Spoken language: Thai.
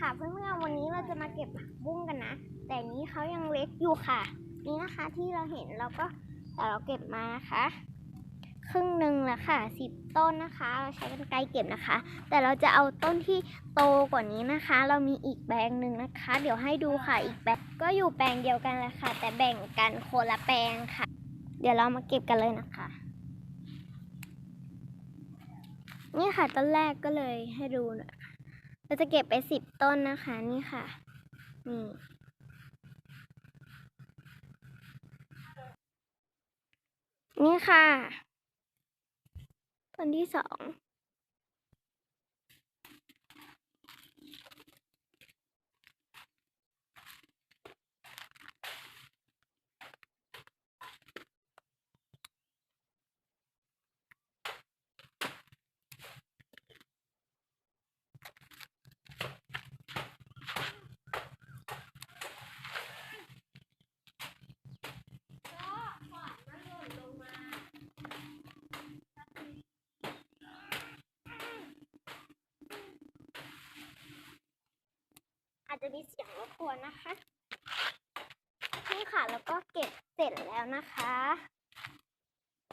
ค่ะเพื่อนๆวันนี้เราจะมาเก็บผักบุ้งกันนะ แต่นี้เขายังเล็กอยู่ค่ะ นี่นะคะที่เราเห็นเราก็แต่เราเก็บมานะคะ ครึ่งหนึ่งแล้วค่ะสิบต้นนะคะ เราใช้กันไกรเก็บนะคะ แต่เราจะเอาต้นที่โตกว่านี้นะคะ เรามีอีกแปลงหนึ่งนะคะ เดี๋ยวให้ดูค่ะอีกแปลงก็อยู่แปลงเดียวกันแหละค่ะ แต่แบ่งกันคนละแปลงค่ะ เดี๋ยวเรามาเก็บกันเลยนะคะนี่ค่ะต้นแรกก็เลยให้ดูหนะ เราจะเก็บไปสิบต้นนะคะนี่ค่ะ นี่นี่ค่ะ ต้นที่สอง จะมีเสียงรบกวนนะคะ นี่ค่ะแล้วก็เก็บเสร็จแล้วนะคะ